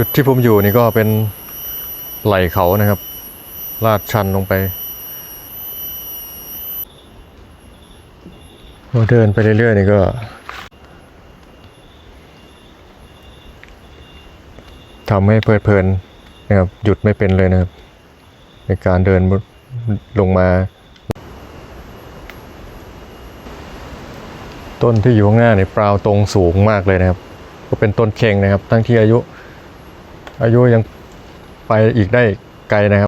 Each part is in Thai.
จุดที่ผมอยู่นี่ก็เป็นไหล่เขานะครับ ลาดชันลงไปเดินไปเรื่อยๆนี่ก็ทำให้เพลิดเพลินนะครับ หยุดไม่เป็นเลยนะครับ ในการเดินลงมา ต้นที่อยู่ข้างหน้าเนี่ยปลาวตรงสูงมากเลยนะครับ ก็เป็นต้นเคงนะครับทั้งที่อายุ อายุยังไปอีกได้ไกลนะครับ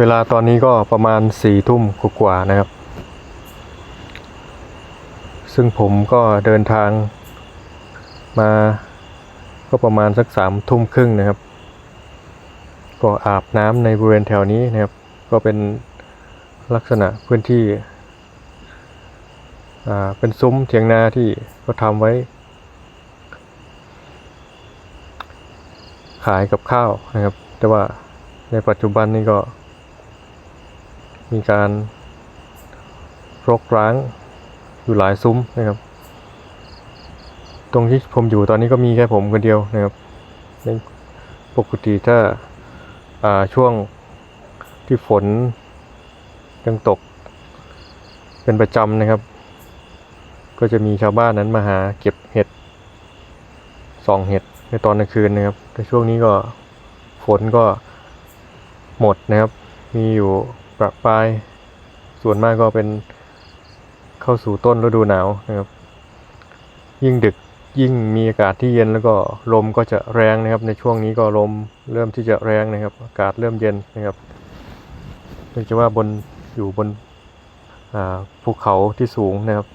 เวลาตอนนี้ก็ประมาณสี่ทุ่มกว่าๆนะครับ ซึ่งผมก็เดินทางมาก็ประมาณสักสามทุ่มครึ่งนะครับ ก็อาบน้ำในบริเวณแถวนี้นะครับ ก็เป็นลักษณะพื้นที่เป็นซุ้มเถียงนาที่ก็ทำไว้ ขายกับข้าวนะครับ แต่ว่าในปัจจุบันนี้ก็ มีการรกร้างอยู่หลายซุ้มนะครับ ตรงที่ผมอยู่ตอนนี้ก็มีแค่ผมคนเดียวนะครับปกติถ้าาช่วงที่ฝนยังตกเป็นประจำนะครับ ก็จะมีชาวบ้านนั้นมาหาเก็บเห็ดส่องเห็ดในตอนกลางคืนนะครับ แต่ช่วงนี้ก็ฝนก็หมดนะครับ มีอยู่ ประปราย ส่วนมากก็เป็นเข้าสู่ต้นฤดูหนาวนะครับ ยิ่งดึกยิ่งมีอากาศที่เย็นแล้วก็ลมก็จะแรงนะครับ ในช่วงนี้ก็ลมเริ่มที่จะแรงนะครับ อากาศเริ่มเย็นนะครับเนื่องจากว่าบนอยู่บนภูเขาที่สูงนะครับ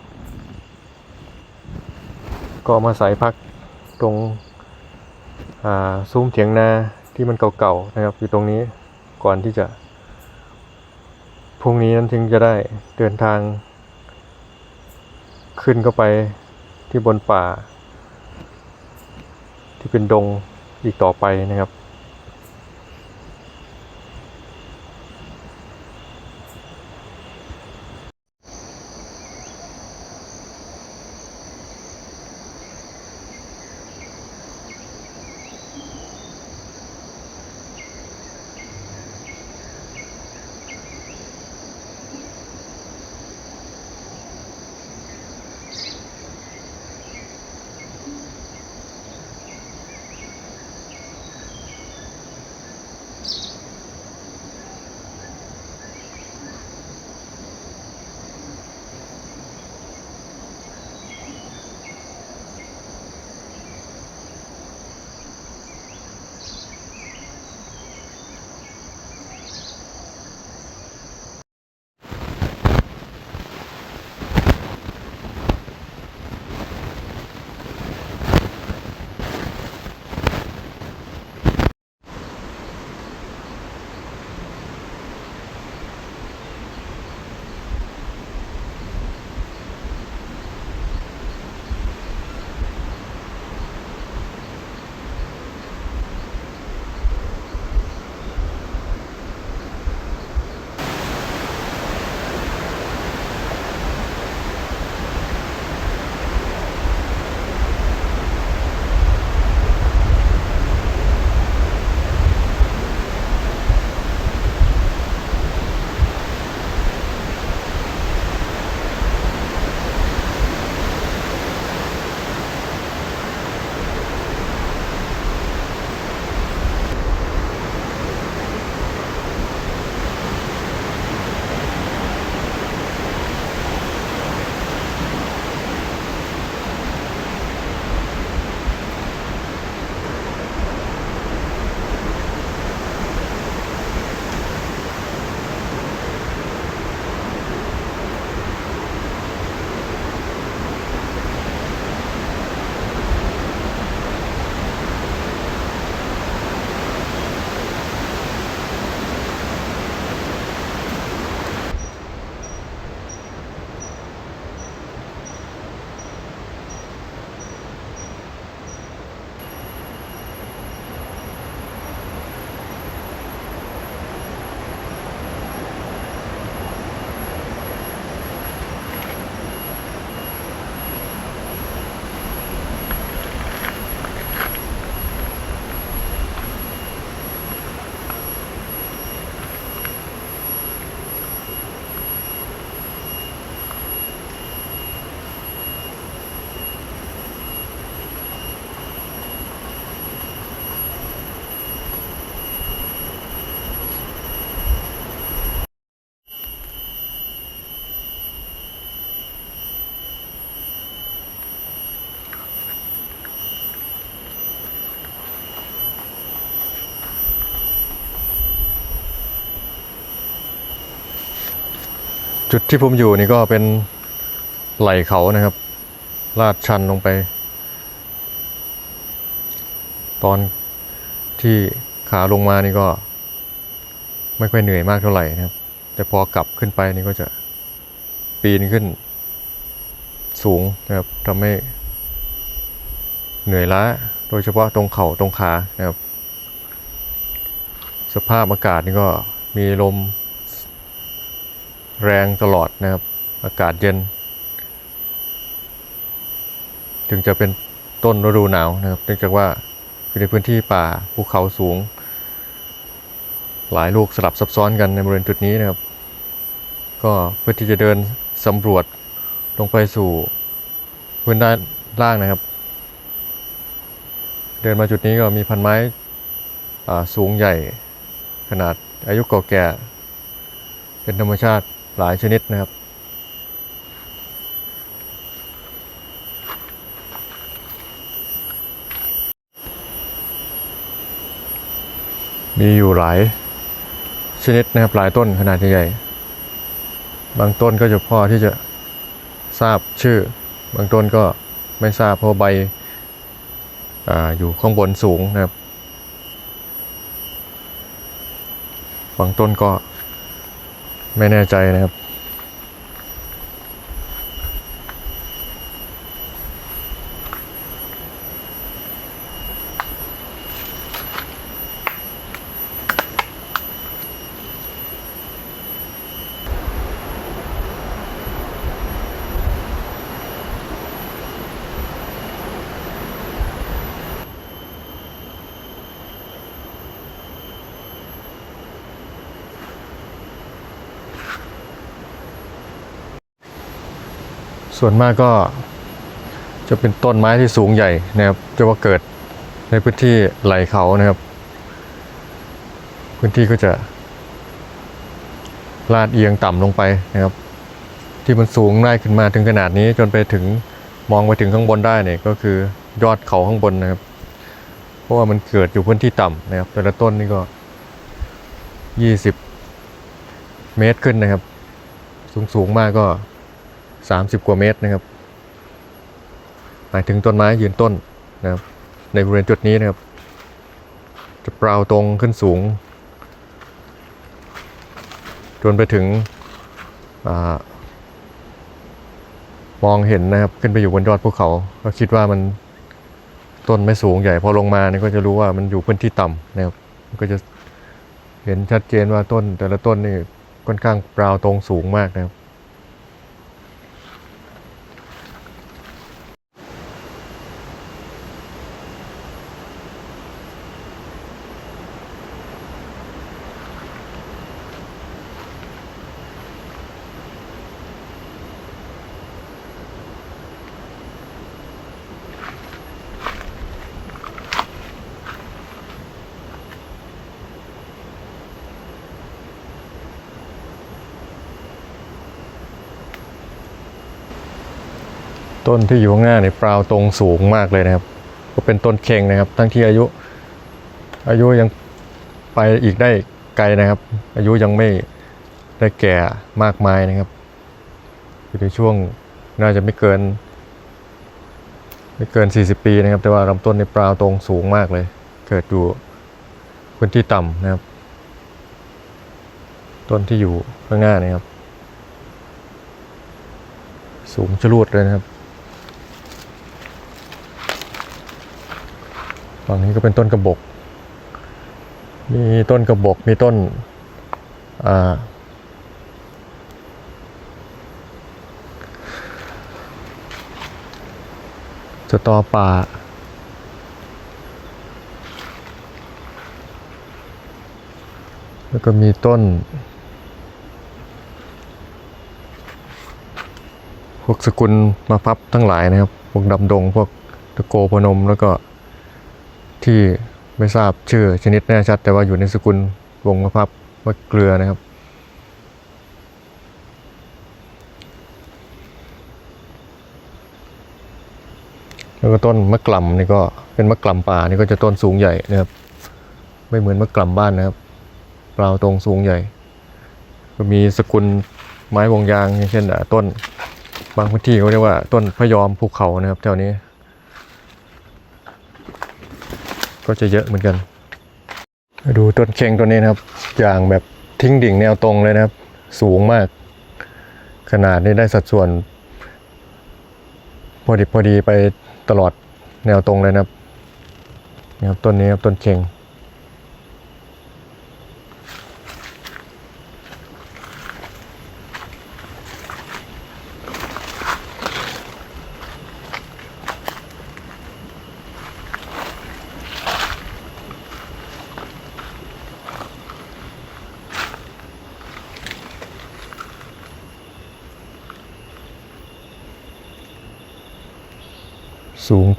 ก็มาสายพักตรงซุ้มเถียงนาที่มันเก่าๆนะครับ อยู่ตรงนี้ก่อนที่จะ พรุ่งนี้นั้นถึงจะได้เดินทาง ขึ้นเข้าไปที่บนป่า ที่เป็นดงอีกต่อไปนะครับ จุดที่ผมอยู่นี่ก็เป็นไหล่เขานะครับ ลาดชันลงไป ตอนที่ขาลงมานี่ก็ ไม่ค่อยเหนื่อยมากเท่าไหร่นะครับ แต่พอกลับขึ้นไปนี่ก็จะปีนขึ้น สูงนะครับทำให้เหนื่อยล้าโดยเฉพาะตรงเข่าตรงขานะครับ สภาพอากาศนี่ก็มีลม แรงตลอดนะครับ อากาศเย็น ถึงจะเป็นต้นฤดูหนาวนะครับ เนื่องจากว่าอยู่ในพื้นที่ป่าภูเขาสูง หลายลูกสลับซับซ้อนกันในบริเวณจุดนี้นะครับ ก็เพื่อที่จะเดินสำรวจลงไปสู่พื้นด้านล่างนะครับ เดินมาจุดนี้ก็มีพันไม้สูงใหญ่ขนาดอายุเก่าแก่ เป็นธรรมชาติ หลายชนิดนะครับ มีอยู่หลายชนิดนะครับหลายต้นขนาดใหญ่บางต้นก็จะพอที่จะทราบชื่อ บางต้นก็ไม่ทราบเพราะใบออยู่ข้างบนสูงนะครับ บางต้นก็ ไม่แน่ใจนะครับ ส่วนมากก็จะเป็นต้นไม้ที่สูงใหญ่นะครับจะว่าเกิดในพื้นที่ไหลเขานะครับ พื้นที่ก็จะ ลาดเอียงต่ำลงไปนะครับ ที่มันสูงได้ขึ้นมาถึงขนาดนี้จนไปถึงมองไปถึงข้างบนได้เนี่ยก็คือยอดเขาข้างบนนะครับ เพราะว่ามันเกิดอยู่พื้นที่ต่ำนะครับ แต่ละต้นนี่ก็ 20 เมตรขึ้นนะครับ สูงสูงมากก็ 30 กว่าเมตรนะครับ หมายถึงต้นไม้ยืนต้นนะครับ ในบริเวณจุดนี้นะครับ จะเปล่าตรงขึ้นสูง จนไปถึงอมองเห็นนะครับขึ้นไปอยู่บนยอดภูเขา ก็คิดว่ามันต้นไม่สูงใหญ่พอลงมาเนี่ยก็จะรู้ว่ามันอยู่พื้นที่ต่ำนะครับก็จะเห็นชัดเจนว่าต้นแต่ละต้นนี่ค่อนข้างเปล่าตรงสูงมากนะครับ ต้นที่อยู่ข้างหน้าเนี่ยเปล่าตรงสูงมากเลยนะครับ ก็เป็นต้นเค็งนะครับ ทั้งที่อายุ อายุยังไปอีกได้ไกลนะครับ อายุยังไม่ได้แก่มากมายนะครับอยู่ในช่วงน่าจะไม่เกิน ไม่เกิน 40 ปีนะครับ แต่ว่าลำต้นในเปล่าตรงสูงมากเลย เกิดอยู่พื้นที่ต่ำนะครับ ต้นที่อยู่ข้างหน้านี่ครับ สูงชะลูดเลยนะครับ ฝั่งนี้ก็เป็นต้นกระบอกมีต้นกระบอกมีต้นอ่าสตอป่าแล้วก็มีต้น พวกสกุลมาพับทั้งหลายนะครับ พวกดำดง พวกตะโกพนม แล้วก็ ที่ไม่ทราบชื่อชนิดแน่ชัด แต่ว่าอยู่ในสกุลวงมะพับว่าเกลือนะครับ แล้วก็ต้นมะกล่ำนี่ก็เป็นมะกล่ำป่านี่ก็จะต้นสูงใหญ่นะครับ ไม่เหมือนมะกล่ำบ้านนะครับเปล่าตรงสูงใหญ่ ก็มีสกุลไม้วงยางอย่างเช่นต้น บางพื้นที่เขาเรียกว่าต้นพยอมภูเขานะครับแถวนี้ ก็จะเยอะเหมือนกัน ดูต้นเค็งตัวนี้นะครับ อย่างแบบทิ้งดิ่งแนวตรงเลยนะครับ สูงมาก ขนาดนี้ได้สัดส่วน พอดีพอดีไปตลอดแนวตรงเลยนะครับนะครับต้นนี้ครับต้นเค็ง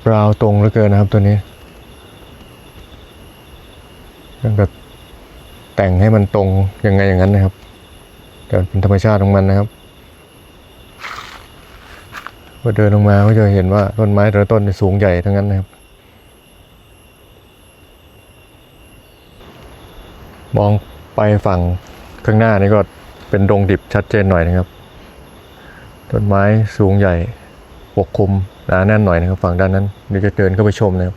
เปล่าตรงเหลือเกินนะครับตัวนี้ยังกับแต่งให้มันตรงยังไงอย่างนั้นนะครับแต่เป็นธรรมชาติของมันนะครับพอเดินลงมาก็จะเห็นว่าต้นไม้แต่ละต้นสูงใหญ่ทั้งนั้นนะครับ มองไปฝั่งข้างหน้านี่ก็เป็นดงดิบชัดเจนหน่อยนะครับ ต้นไม้สูงใหญ่ปกคลุม หนาแน่นหน่อยนะครับฝั่งด้านนั้นเดี๋ยวจะเดินเข้าไปชมนะครับ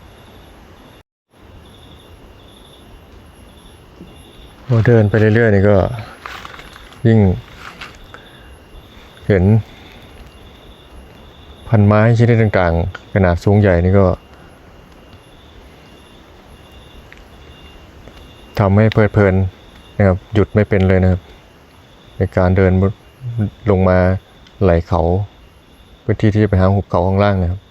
พอเดินไปเรื่อยๆนี่ก็ยิ่งเห็น พันไม้ชนิดต่างๆ ขนาดสูงใหญ่นี่ก็ทำให้เพลิดเพลินนะครับหยุดไม่เป็นเลยนะครับ ในการเดินลงมาไหลเขา พื้นที่ที่จะไปหาหุบเขาข้างล่างนะครับ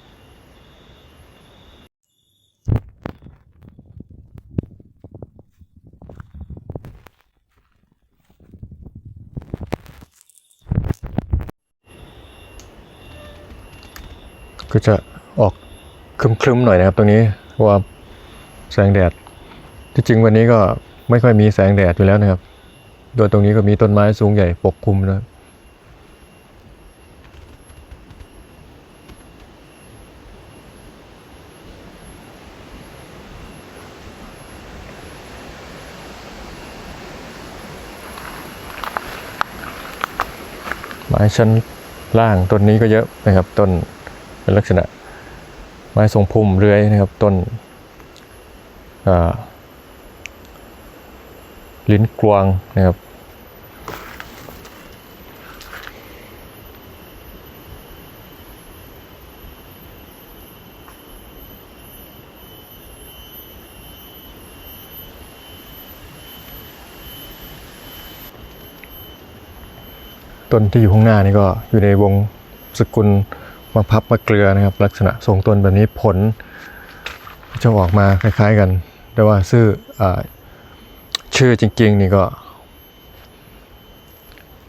ก็จะออกครึ้มๆหน่อยนะครับตรงนี้เพราะว่าแสงแดด ที่จริงวันนี้ก็ไม่ค่อยมีแสงแดดอยู่แล้วนะครับ โดยตรงนี้ก็มีต้นไม้สูงใหญ่ปกคลุมนะครับ ไม้ชั้นล่างต้นนี้ก็เยอะนะครับ ต้นเป็นลักษณะไม้ทรงพุ่มเรือยนะครับ ต้นลิ้นกวางนะครับ ต้นที่อยู่ข้างหน้านี่ก็อยู่ในวงสกุลมาพับมะเกลือนะครับ ลักษณะทรงต้นแบบนี้ผลจะออกมาคล้าย ๆกัน แต่ว่าชื่ออชื่อจริง ๆ นี่ก็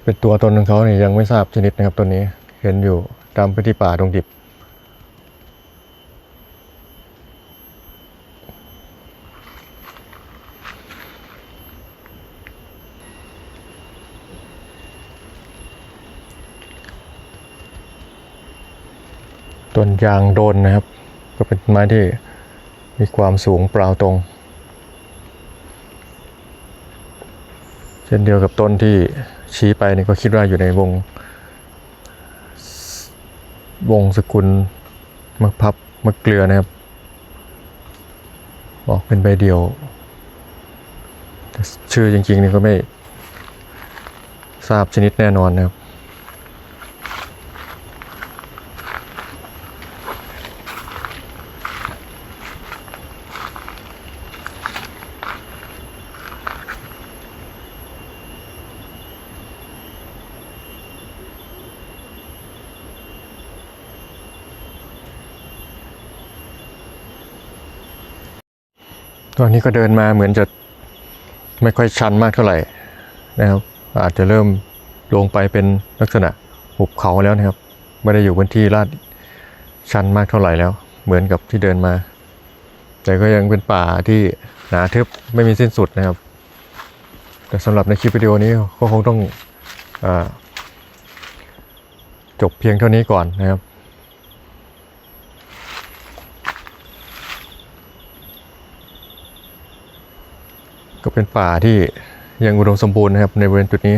เป็นตัวตนของเขาเนี่ยยังไม่ทราบชนิดนะครับตัวนี้เห็นอยู่ตามพื้นที่ป่าดงดิบ ต้นยางโดนนะครับ ก็เป็นไม้ที่มีความสูงเปล่าตรง เช่นเดียวกับต้นที่ชี้ไปนี่ก็คิดว่าอยู่ในวง วงสกุลมะพับมะเกลือนะครับ บอกเป็นใบเดียว ชื่อจริงๆนี่ก็ไม่ทราบชนิดแน่นอนนะครับ ตอนนี้ก็เดินมาเหมือนจะไม่ค่อยชันมากเท่าไหร่นะครับ อาจจะเริ่มลงไปเป็นลักษณะหุบเขาแล้วนะครับ ไม่ได้อยู่บนที่ลาดชันมากเท่าไหร่แล้ว เหมือนกับที่เดินมา แต่ก็ยังเป็นป่าที่หนาทึบไม่มีสิ้นสุดนะครับ แต่สำหรับในคลิปวิดีโอนี้ก็คงต้องอจบเพียงเท่านี้ก่อนนะครับ ก็เป็นป่าที่ยังอุดมสมบูรณ์นะครับในบริเวณจุดนี้